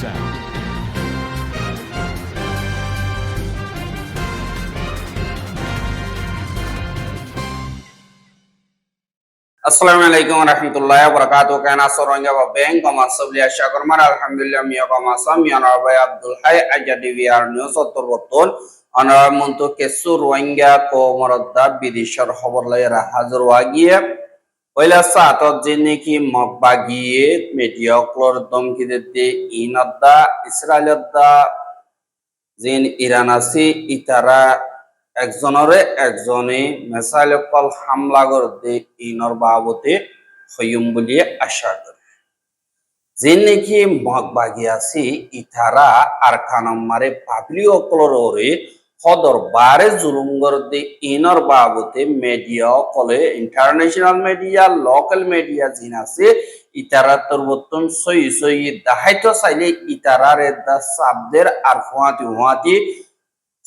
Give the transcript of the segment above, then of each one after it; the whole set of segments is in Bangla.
sound. আসসালামু আলাইকুম রহমতুল্লাহ বরকাত কেনা সরঙ্গা বা ব্যাংক কমাস সবলিয়া শাকরমার আলহামদুলিল্লাহ মিয়া কমাসা মিয়া নরবাই আব্দুল হাই আজা ডিভিআর নিউজ উত্তর বর্তন অনার মন্ত কেসু রোহিঙ্গা কো মরদ্দা বিদেশর খবর লাইরা হাজার ওয়াগিয়ে পয়লা সাত যে নাকি মকবাগিয়ে মিডিয়া ক্লর দমকি দিতে ইনদ্দা ইতারা, একজনরে একজনে হামলা করতে ইনর বাবতে হইম বলি আশা করে। যে নাকি মগবাগি আছে ইতারা আর কানম্মারে পাবলি অকলরে সদর বারে জুলুম করতে ইনর বাবতে মিডিয়া অকলে ইন্টারন্যাশনাল মিডিয়া লোকাল মিডিয়া জিন আছে, ইতারা তোর বর্তন সই সই দাহাইতো চাইলে ইতারারে দা সাবদের আর ফুয়াতি ফুয়াতি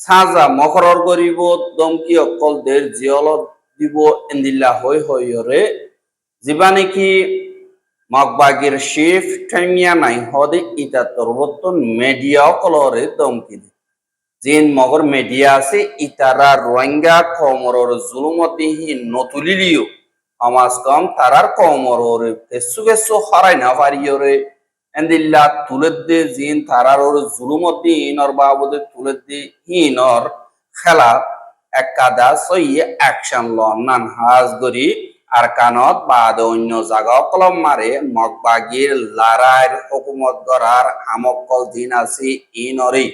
সাজা মকরর করিব দমকি অকল দের জিয়ল দিব এন্দিল্লা হই হইরে যিবা নেকি মগবাগির শিফ ঠেমিয়া নাই হদে ইটা তরবতন মিডিয়া অকলরে দমকি জিন মগর মিডিয়া আছে, ইতারা রোহিঙ্গা কমরর জুলুমতিহি নতুলিলিও। সমাজ কম, তারার কমরর কেসু কেসু হরাই না পারিয়রে এন্দিল্লা তুলেদ্দে জিন তারার ওর জুলুমতি ইনর বাবদে তুলেদ্দে হিনর খেলা। একাদা সই অ্যাকশন ল নান হাজ গরি আর কানত বাদ অন্য জাগা কলম মারে। মগবাগির লারাইর হুকুমত গড়ার আমকল দিন আছে ইনরে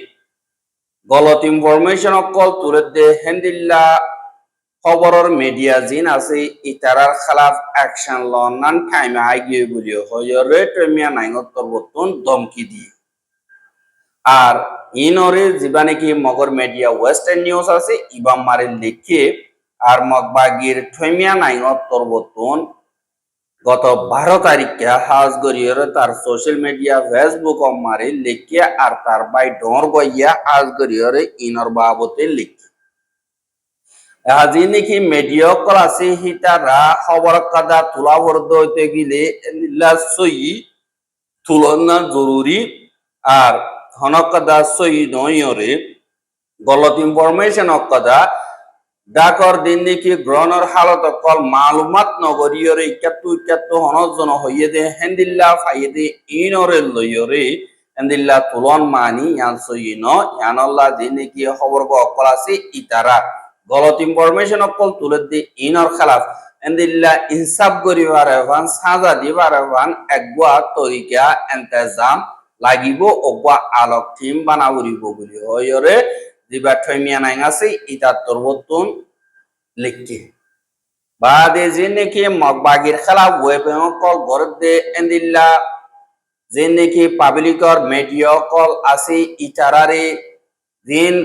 গলত ইনফরমেশন অকল তুলেদ্দে হেন্দিল্লা খবরের মিডিয়া জিন আছে ইতারার খেলাফ অ্যাকশন লন, নান টাইমে আগিয়ে বলি হয়রে টেমিয়া নাইনত্তর বর্তন ধমকি দিয়ে। আর ইনরে যিবা নাকি মগর মিডিয়া ওয়েস্টার্ন নিউজ আছে, ইবাম মারে লিখে আর মগবাগির ঠেমিয়া নাইনত্তর বর্তন গত বারো তারিখে হাজ গরিয়রে তার সোশ্যাল মিডিয়া ফেসবুক মারে লিখে আর তার বাই ডর গইয়া হাজ গরিয়রে ইনর বাবতে লিখে। আজি নাকি মেডিয়কল আছে হিতারা খবর কাদা তোলা বর্দ হইতে গেলে সই তুলনা জরুরি আর হনকাদা সই গলত ইনফরমেশন ডাকর দিন নাকি গ্রহণের হালত অকল মালুমাত নগরীয়রে ইকাত্তু ইকাত্তু হনজন হইয়ে দে, হেন্দিল্লা ফাইয়ে দে ইনরে লইয়রে হেন্দিল্লা তুলন মানি, ইয়ান সই ন, ইয়ানল্লা দিন নাকি খবর অকল আছে ইতারা গলত ইনফরমেশন অকল তুলে দি ইনর খেলাফ। এন্দিল্লা ইনসাফ করিবার এভান সাজা দিবার এভান একগুয়া তরিকা এন্তেজাম লাগিব অগুয়া আলোক টিম বানাবরিব বলি মগবাগির খেলাফ ওয়েবে অকল গরদ এন্দিল্লা যে নাকি পাবলিকর মিডিয়া কল দিন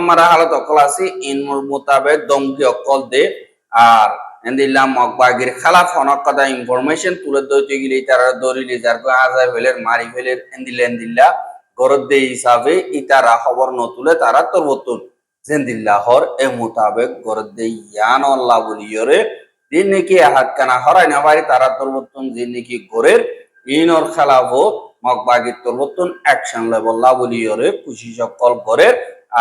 মারা হালত অকল ইন মোতাবেক দমকি অকল দে আর এন্দিল্লা মগবাগির খেলাফ অনকদা ইনফরমেশন তুলে দইতে গেলে তারা দরিলি যার কো আজাই ফেলের মারি ফেলের এন্দিল্লা এন্দিল্লা গরদ দে হিসাবে ইতারা খবর ন তুলে তারা তরবতুন জেন্দিল্লা হর এ মোতাবেক গরদ দে ইয়ান আল্লাহ বলিয়রে দিন নাকি হাত কানা হরাই না পারি তারা তরবতুন দিন নাকি গোরের ইনর খেলাফ, মগবাগির তরবতুন অ্যাকশন লেভেল লাবলিয়রে খুশি সকল ঘরের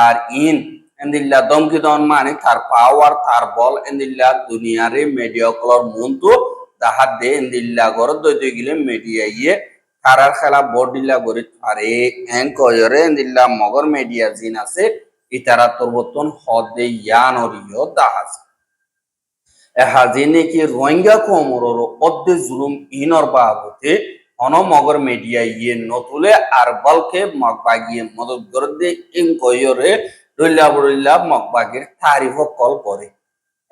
আর ইন। এন্দিল্লা দমকি দন মানে তার পাওয়ার তার বল, এন্দিল্লা দুনিয়ারে মেডিয়া কলর মন্তু তাহার দে এন্দিল্লা ঘর দইতে গেলে মিডিয়া ইয়ে তারার খেলা বডিল্লা গরি আরে এং কয়রে এন্দিল্লা মগর মিডিয়া জিন আছে, ইতারা তরবতন হদে ইয়ান অরিয় দাহাজ। এহাজিনে কি রোহিঙ্গা কোমরর অদ্দে জুলুম ইনর বাবতে অনমগর মিডিয়া ইয়ে নতুলে আর বলকে মগবাগিয়ে মদত করে দে ইন কয়রে রইল্লা বরিল্লা মগবাগির তারিফ কল করে।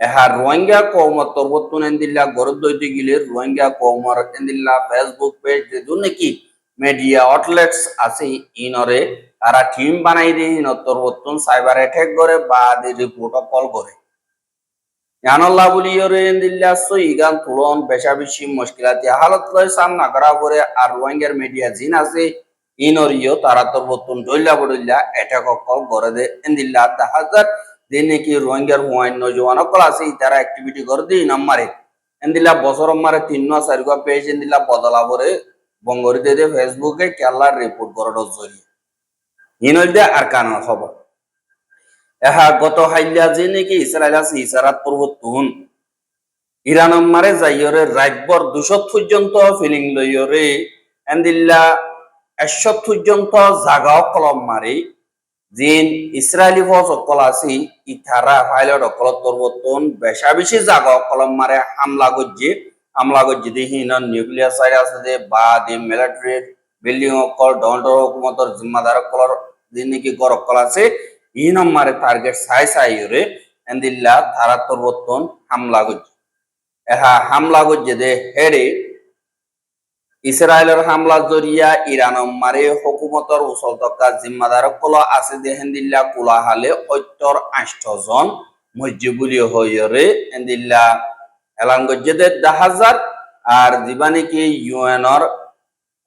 এহা রোহিঙ্গা কৌমর তরবতুন এন্দিল্লা গরদ দইতে গিলে রোহিঙ্গা কৌমর এন্দিল্লা ফেসবুক পেজ যেদু নাকি মিডিয়া আউটলেটস আছে ইনরে। তারা টিম বানাই দিয়ে ইন তরবতুন সাইবার অ্যাটাক করে বা রিপোর্ট কল করে। জানাল্লাহ বলি দিল্লা ইগান তুলন বেশা বেশি মুশকিলাতি হালত লয় সামনা করা করে আর রোহিঙ্গার মিডিয়া জিন আছে, ইনরিও তারা তোর বতুন ডইল্লা বড়ইল্লা এটা কল করে দে। এন্দিল্লা তাহাজার তারা অ্যাক্টিভিটি করে দিই নাম্বারে এন্দিল্লা বছর মারে তিন মাস চারি পেয়েছে এন্দিল্লা বদলা করে বঙ্গরিতে দে ফেসবুকে কেলার রিপোর্ট করার জরিয়ে ইনল দে আর কানার খবর এহা গত হাইলা যে নাকি ইসরায়েল আছে ইসারাত পূর্বতুন ইরান মারে যাইয়রে রাতবর দুশো পর্যন্ত ফিলিং লইয়রে এন্দিল্লা একশো পর্যন্ত জাগাও কলম মারি জিন ইসরায়েলি অকল আছি ইথারা পাইলট অকলত পরিবর্তন বেশা বেশি জাগা কলম মারে হামলা গজ্জি হামলা গজ্জি দি নিউক্লিয়ার সাইড আছে যে বা দি মিলিটারি বিল্ডিং অকল ডন্ডর হুকুমতর জিম্মাদার অকলর যে নাকি গর অকল আছে হিন মারে টার্গেট সাই সাই রে এন্দিল্লা ধারা পরিবর্তন হামলা গজ্জি। এহা হামলা গজ্জি দে হেরে ইসরায়েলের হামলা জরিয়া ইরান মারে হকুমতর উসল তকা জিম্মাদার কল আছে দেহেন্দিল্লা কুলা হালে সত্তর আষ্ট জন মসজিবুলি হইরে এন্দিল্লা এলান গজ্জেদে হাজার আর দিবা নাকি ইউএনর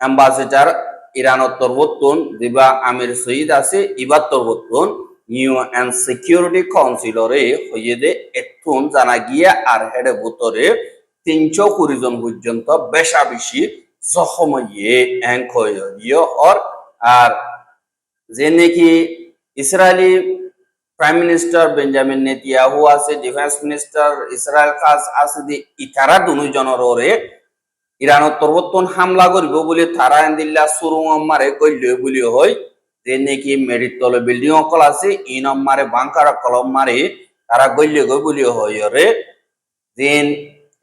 অ্যাম্বাসেডার ইরানত তরবতুন দিবা আমির সঈদ আছে ইবার তরবতুন ইউএন সিকিউরিটি কাউন্সিলরে হইয়ে দে এথুন জানা গিয়া আর হেডে ভুতরে তিনশো কুড়ি জন পর্যন্ত বেশা বেশি জখম ইয়ে এঙ্ক ইয়ে হর আর যে নাকি Israeli prime minister Benjamin Netanyahu আছে, ডিফেন্স মিনিস্টার ইসরায়েল খাস আছে দি ইতারা দুজনের ইরানত পরবর্তন হামলা করিব বলে তারা এন্দিল্লা সুরুং মারে কইল বলি হয় যে নাকি মেরিট তলে বিল্ডিং অকল আছে, ইন মারে বাংকার কলম মারে তারা গইলে গই বলি হয় রে দিন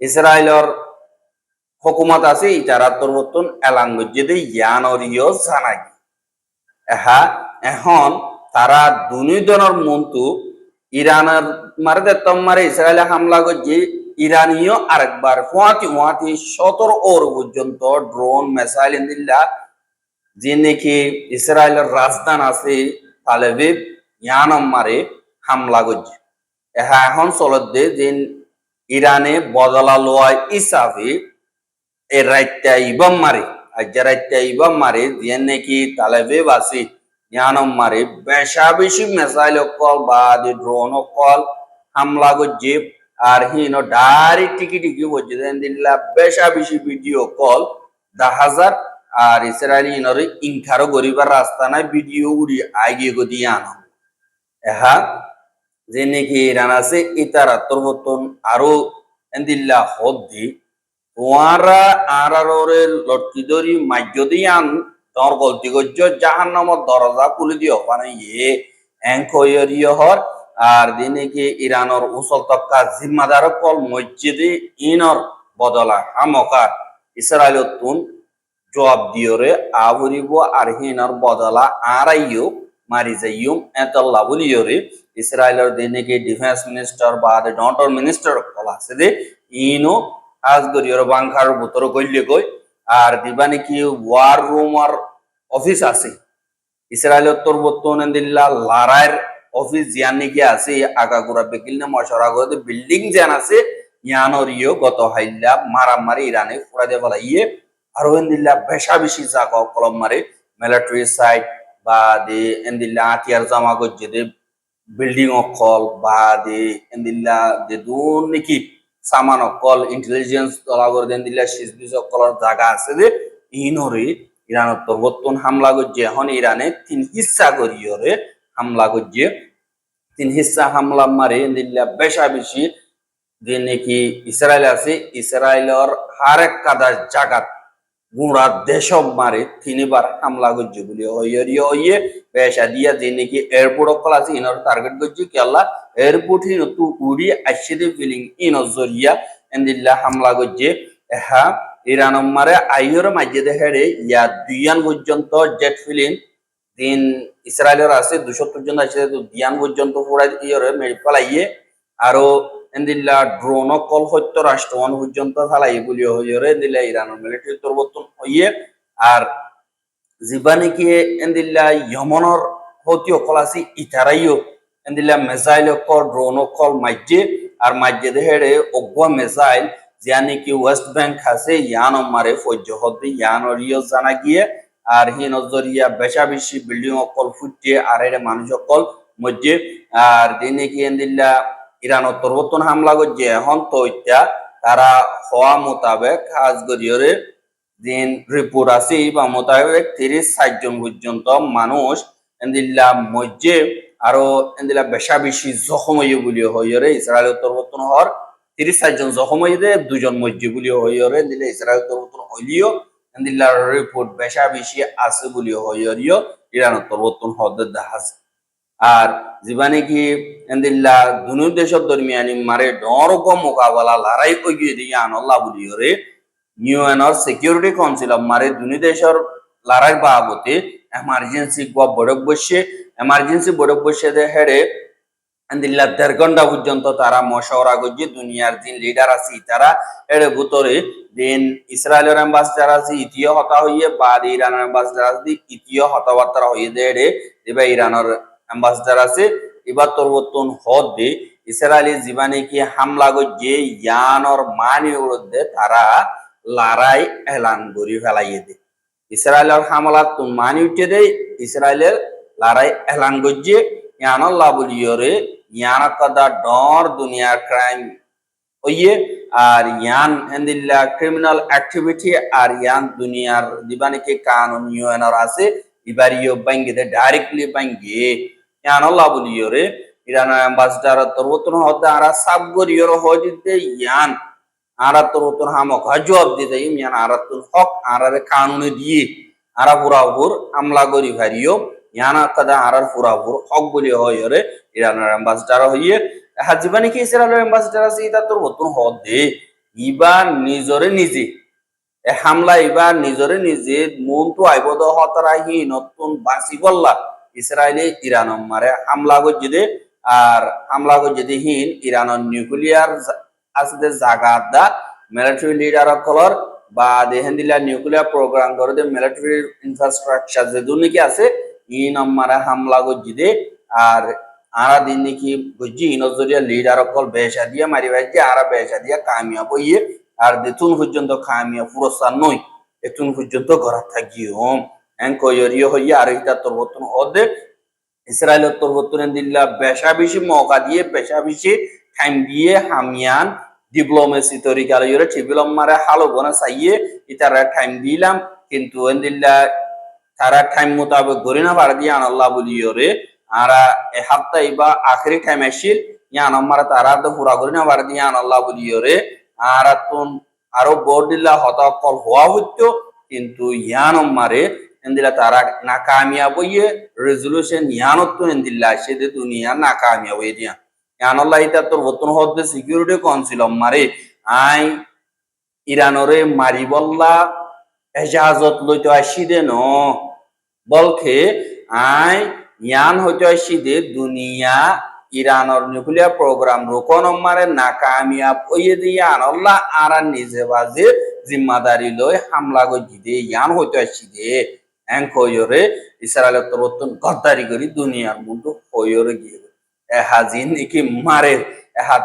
ইসরায়েলর হকুমত আছে ইতারা পরিবর্তন এলাঙ্গ যদি ইয়ানরিও জানাই। এহা, এখন তারা দুনিজনের মন্তু ইরানের মারে দেতম মারে ইসরায়েলে হামলা করছে, ইরানীয় আরেকবার হুয়াতি হুয়াতি সতেরো ওর পর্যন্ত ড্রোন, মেসাইল ইন্দিল্লা যে নাকি ইসরায়েলের রাজধান আছে তালেবিব ইয়ানম মারে হামলা করছে। এহা এখন চলত দে, যে ইরানে বদলা লোয়া ইসাফি এ রাইত্যা ইবাম মারে। আজ্জা রাইত্যা ইবাম মারে দিয়ে নাকি তালেবে বাসি। জ্ঞানম মারে বেশা বেশি মেসাইল কল বা ড্রোন কল, হামলা গজ্জে, আর হিন ডারি টিকি টিকি বলছে দেন দিল্লা বেশা বেশি ভিডিও কল দা হাজার আর ইসরায়েলি ইনরে ইনখারো গরিবার রাস্তা নাই, ভিডিও উড়ি আগিয়ে গদি আনো এহা যে নাকি ইরান আছে ইতারা তরবতন আরও এন্দিল্লা হদ দি তোয়ারা আর আরে লটকি ধরি মাজ্য দিয়ে আন তোর গলতি গজ্জ জাহান নামর দরজা খুলে দিও মানে ইয়ে এঙ্ক ইয়ে হর, আর দিনে কি ইরানর উসল তক্কা জিম্মাদার কল মসজিদে ইনর বদলা হামকার। ইসরায়েল তুন জবাব দিয়রে আবরিব আর হিনর বদলা আরাইও মারি ইসরায়েলের দিনে কি ডিফেন্স মিনিস্টার বা ডন্টর মিনিস্টার কল আছে দে, ইনো আজগরিয়র বাংকার ভিতরে গইলে গই আর দিবা নাকি ওয়ার রুম আর অফিস আছে। ইসরায়েলের তোর বর্তমানে দিল্লা লারায়ের অফিস জিয়ান নাকি আছে আগাগুড়া বেকিল না মশারা করে বিল্ডিং জিয়ান আছে ইয়ানোর ইয়ে গত হাইল্লা মারামারি ইরানে ফুরা দিয়ে বলা ইয়ে আর দিল্লা বেশা বেশি জাগা কলম মারে মিলিটারি সাইট বা দে এন্দিল্লা আতিয়ার জামা গজ্জে দে বিল্ডিং অকল বা দে এন্দিল্লা দে দুন নাকি ইন্টেলিজেন্স তলাগর দেন দিলা সিজবিজ অকলর জায়গা আছে যে ইনরে ইরান পরিবর্তন হামলা করছে এখন ইরানে তিন হিস্সা করিয়রে হামলা করছে তিন হিস্সা হামলা মারে দিল্লা বেশা বেশি যে নাকি ইসরায়েল আছে ইসরায়েলর হারেক কাদার কাদা জাগাত গুড়া দেশব মারে তিনবার হামলা করছে বলে হইয়ে হইয়ে পেশা দিয়া যে নাকি এয়ারপোর্ট অকল আছে ইনর টার্গেট করছে কেলা এয়ারপোর্ট হিন তু উড়ি আসছে ফিলিং ইন জরিয়া, এন্দিল্লা হামলা করছে। এহা, ইরান মারে আইয়র মাঝে দেখারে ইয়া দুইয়ান পর্যন্ত জেট ফিলিং দিন ইসরায়েলের আছে, দুশো পর্যন্ত আছে দিয়ান পর্যন্ত পুরা ইয়রে মেরে ফেলাইয়ে। আরও এন্দিল্লা ড্রোন কল সত্য রাষ্ট্র পর্যন্ত ফেলাই বলি হইরে ইরানের মিলিটারি হইয়ে। আর যিবা নাকি এন্দিল্লা ইয়মনর হতি অকল আছে ইতারাইও এন্দিল্লা মেজাইল অকল ড্রোন অকল মাজ্জে আর মাজ্জে দেহেড়ে অগ্বা মেজাইল যা নাকি ওয়েস্ট ব্যাংক আছে, ইয়ান মারে ফজ্জ হতে ইয়ানর ইয় জানা গিয়ে। আর হি নজরিয়া বেশা বেশি বিল্ডিং অকল ফুটে আর এর মানুষ অকল আর দিনে কি এন্দিল্লা ইরান পরবর্তন হামলা করছে। এখন তো ইত্যা তারা হওয়া মোতাবেক কাজ করিয়রে দিন রিপোর্ট আছে, বা মোতাবেক তিরিশ, ষাট জন পর্যন্ত মানুষ এন্দিল্লা মজ্জে আরও এন্দিলা বেশা বেশি জখম হইয়ে বলিও হইরে ইসরায়েল উত্তরবর্তন হওয়ার। তিরিশ জন জখম হইয়ে দুজন মজ্জে বলিও হইরে এন্দিলা ইসরায়েল উত্তরবর্তন হইলিও এন্দিল্লা রিপোর্ট বেশা বেশি আছে বলিও হইরিও ইরান উত্তরবর্তন হদের দেখাজ আর জীবানে কি এন্দিল্লা দুনু দেশের দরমিয়ানি মারে ডরক মোকাবেলা লড়াই কইয়ে দিয়ে আনল্লা বলিও রে ইউএনর সিকিউরিটি কাউন্সিল মারে দুনি দেশের লড়াই বাবতে এমার্জেন্সি গো বড়ক বসে এমার্জেন্সি বড়ক বসে দে হেড়ে দিল্লা দেড় ঘণ্টা পর্যন্ত তারা মশওরা করছে দুনিয়ার দিন লিডার আছে তারা এর ভিতরে দিন ইসরায়েলের অ্যাম্বাসিডার আছে ইতিও হতা হইয়ে বাদ ইরানের অ্যাম্বাসিডার আছে ইতিও হতাবার্তা হইয়ে দে রে এবার ইরানের অ্যাম্বাসিডার আছে। এবার তোর বর্তন হদ ইসরায়েলি জীবানে কি হামলা করছে? ইয়ানর মানি বিরুদ্ধে তারা লড়াই এলান করি ফেলাইয়ে দে ইসরায়েলের হামলা তো মানি উঠে দেয়। ইসরায়েলের লড়াই এলান করছে ইয়ানল্লাহ বলিয়রে ইয়ান কদা ডর দুনিয়ার ক্রাইম ওইয়ে আর ইয়ান হেন্দিল্লা ক্রিমিনাল অ্যাক্টিভিটি আর ইয়ান দুনিয়ার দিবানিকে কানুন ইউএনআর আছে? ইবারিও বাঙ্গি দে ডাইরেক্টলি বাঙ্গি ইয়ানল্লাহ বলিয়রে ইরানের অ্যাম্বাসিডার তরবতন হতে আরা সাব গরিয়র হজিতে ইয়ান। আরা তরবতন হামক জবাব দিতে ইয়ান আরা তুন হক, আরারে কানুনে দিয়ে আরা পুরাপুর আমলা গরি ভারিও, ইয়ানা কাদা আরার পুরাপুর হক বলি হইরে ইরানের অ্যাম্বাসিডার হইয়ে। হাজিবানি কি ইসরায়েলের অ্যাম্বাসিডার আছে এটা তোর বতন হদ দে ইবা নিজরে নিজে। এ হামলা ইবা নিজরে নিজে, মন তো আইবদ হতারা হি নতুন বাসি গল্লা ইসরায়েলে ইরান মারে হামলা গজ্জি দে আর হামলা গজ্জি দে হিন ইরানের নিউক্লিয়ার আছে জাগা দা মিলিটারি লিডার কলর বা দেহেন দিলা নিউক্লিয়ার প্রোগ্রাম করে দে মিলিটারি ইনফ্রাস্ট্রাকচার যে দুর্নীতি আছে ই নম্বরে হামলা গজ্জি দে আর আরা দিন নাকি গজ্জি নজরিয়া লিডার অকল বেশা দিয়া মারি ভাইছে আরা বেশা দিয়া কামিয়া বইয়ে আর দেতুন পর্যন্ত কামিয়া পুরস্কার নই এতুন পর্যন্ত ঘর থাকি হোম হইয়া আর এটা তোর বর্তন ওদের ইসরায়েল তোর বর্তনে দিল্লা বেশা বেশি মৌকা দিয়ে বেশা বেশি টাইম দিয়ে হামিয়ান ডিপ্লোমেসি মারে, হালো বনা চাইয়ে ইতারা টাইম দিলাম। কিন্তু এন্দিল্লা তারা টাইম মোতাবেক গরি না বাড় দিয়ে আনাল্লাহ আরা এ হাত্তা ইবা আখরি টাইম আসিল ইয়ান আমার তারা তো পুরা গরি না বাড় দিয়ে আনাল্লাহ বলিওরে আরা তুন আরও বোর্ড দিল্লা হতাকল হওয়া হইতো, কিন্তু ইয়ান মারে এন্দিলা তারা নাকামিয়াব ইয়ে রেজলিউশন ইয়ানত এন্দিল্লা সে দে দুনিয়া নাকামিয়াব ইয়ে ইয়ানল্লাহ, ইতা তোর বতন হদ্দে সিকিউরিটি কাউন্সিল মারে আই, ইরানরে মারিবল্লা এজাজত লইতে আসি দে ন। বলকে আই, ইয়ান হইতে আসি দে দুনিয়া, ইরানর নিউক্লিয়ার প্রোগ্রাম রোকন মারে নাকামিয়াব ওইয়ে দিয়ে আনল্লাহ আর নিজে বাজে জিম্মাদারি লই হামলা গজি দে, ইয়ান হইতে আসি দে। কইরে ইসরায়েলের তরতন গদ্দারি করি দুনিয়ার হইরে গিয়ে এহা মারে এহা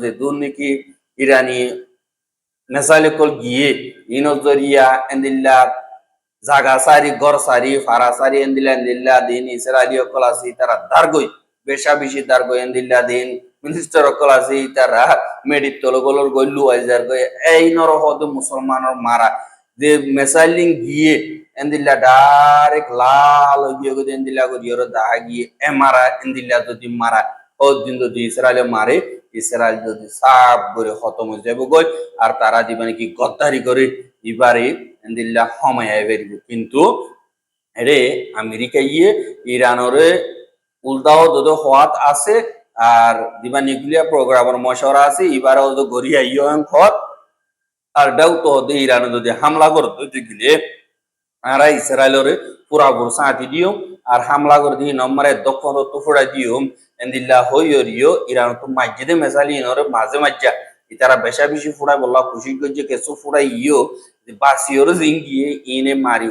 যে ইরানি গিয়ে ইনজরিয়া এন্দিল্লা, জাগা সারি গর সারি ফারা সারি এন্দিল্লা এন্দিল্লা, দিন ইসরায়েলি অকল আছে তারা দার্গই বেশা বেশি দার্গই এন্দিল্লা, দিন মিনিস্টার অকল আছে তারা মেডিত তলগলর গই গই এই নর হদ মুসলমানের মারা যে মেসাইলিং গিয়ে এন্দিল্লা ডাইরেক্ট লাল গিয়ে গো এন্দিল্লা গো দিয়র দা গিয়ে এমারা এন্দিল্লা যদি ইসরায়েলে মারে ইসরায়েল যদি সাপ করে খতম হয়ে যাবে গই আর তারা দিবানে কি গদ্দারি করে? ইবারে এন্দিল্লা বেরিব। কিন্তু রে আমেরিকা ইয়ে ইরানরে উল্টাও যদ হওয়াত আছে, আর দিবা নিউক্লিয়ার প্রোগ্রামের মশওরা আছে এবারে তো গড়িয়া ইয়ং খত আর ডাউ তো দে ইরান যদি হামলা করতো গিলে, আরা ইসরায়েলরে পুরাপুর সাঁতি দিও, আর হামলা করে দিয়ে নম্বরে দক্ষিণ তো ফুড়া দিও, এন্দিল্লা হইয়রিও ইরান তো মাঝে মেসালি ইনরে মাঝে মাঝা ইতারা বেশা বেশি ফুড়াই বললা, খুশি করছে কেসু ফুড়াই ইও, বাসিওর জিঙ্গিয়ে ইনে মারি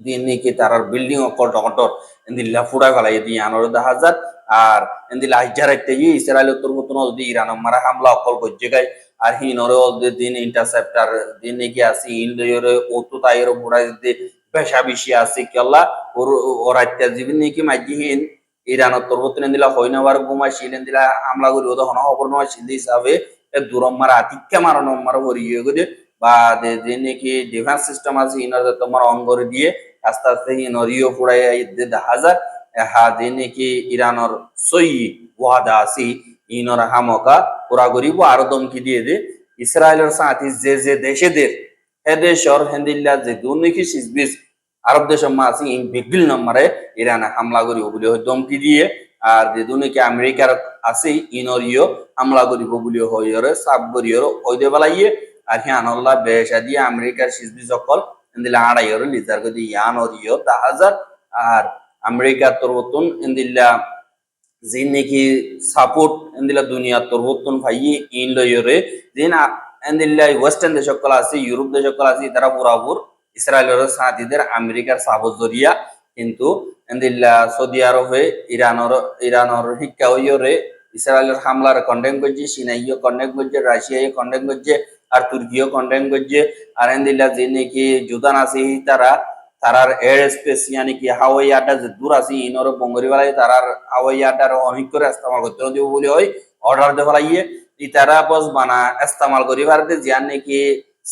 দিন নাকি তারার বিল্ডিং অকল টকটর এন্দিল্লা ফুড়াই ফেলাই আনর দেখা যাত আর এন্দিল্লা একটা ইয়ে ইসরায়েল তোর মতন যদি ইরান মারা হামলা অকল করছে গাই। আর হিনরে ওদের দিন ইন্টারসেপ্টার দিন নাকি আসি ইন্দ্রে ওতো তাইর দিতে বেশা বেশি আছে কেলা ওর ওর আত্যাজীবী নাকি মাঝি হিন? ইরানত তোর মতন এন্দিলা হইনাবার গুমা শিলেন দিলা হামলা করি ওদের হন খবর নয় সিন্ধি হিসাবে দূরম মারা আতিক্যা মারানো মারা করে বা যে- নাকি ডিফেন্স সিস্টেম আছে, ইনার তোমার অন করে দিয়ে আস্তে আস্তে ইয়ে ফুড়াই দেখা যায়, হা যে নাকি ইরানর সই ওয়াদা ইনর হামকা পুরা দমকি দিয়ে দে ইসরায়েলের সাথে যে যে দেশেদের হে হেন্দিল্লা যে দুর্নীতি আরব দেশের মা আছে ইন বিগিল নম্বরে ইরানে হামলা করিব বলে হয় দমকি দিয়ে আর যে দুর্নীতি আমেরিকার আছে ইনর ইয়ে হামলা করিব বলে হয় সাব করিয়র ওই দে বেলাইয়ে আর আল্লাহ বেশা দিয়ে আমেরিকার সিজবি সকল কদি ইয়ান অরিয় দা হাজার। আর আমেরিকার তরবতন এন্দিল্লা যে নাকি সাপোর্ট এন্দিলা দুনিয়া তরবতন ভাইয়ে ইন লইয়রে দিন এন্দিল্লা ওয়েস্টার্ন দেশ সকল আছে, ইউরোপ দেশ সকল আছে তারা পুরাপুর ইসরায়েলের সাথীদের আমেরিকার সাবজ জরিয়া। কিন্তু এন্দিল্লা সৌদি আরবে ইরানর ইরানর শিক্ষা হইয়রে ইসরায়েলের হামলার কন্ডেম করছে সিনাইও কন্ডেম করছে, রাশিয়ায় কন্ডেম করছে। আর তুর্কিও কন্ডেম করছে। আর এন্দিল্লা যে নাকি জুদান আছে তারা, তারার এয়ার স্পেস ইয়ানি কি হাওয়াই আড্ডা যে দূর আছে, ইনর বঙ্গরি বেলায় তারার হাওয়াই আড্ডার অনেক করে ইস্তেমাল করতে দিব বলে হয় অর্ডার দে ফেলাইয়ে ই তারা বস বানা ইস্তেমাল করি পারতে জিয়ান নাকি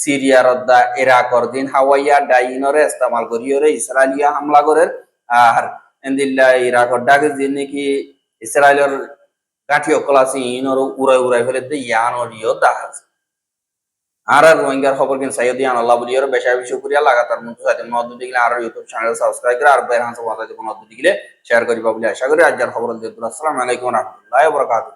সিরিয়ার দা ইরাকর দিন হাওয়াই আড্ডা ইনরে ইস্তেমাল করি ওরে ইসরায়েলিয়া হামলা করে। আর এন্দিল্লা ইরাকর ডাকে যে নাকি ইসরায়েলের গাঠি অকল আছে ইনর উড়াই উড়াই ফেলে দে ইয়ানর ইয় দাহাজ। আর আর রোহিঙ্গার খবর কিন্তু সাইয়দি আনাল্লাহ বলি আর বেশা বেশি করিয়া লাগাতার মতো সাথে নদ দিলে আর ইউটিউব চ্যানেল সাবস্ক্রাইব করে আর বের হাসা দিলে শেয়ার করিবা বলে আশা করি। আজ খবর দিয়ে আসসালামু আলাইকুম রহমতুল্লাহ বরকাতুহ।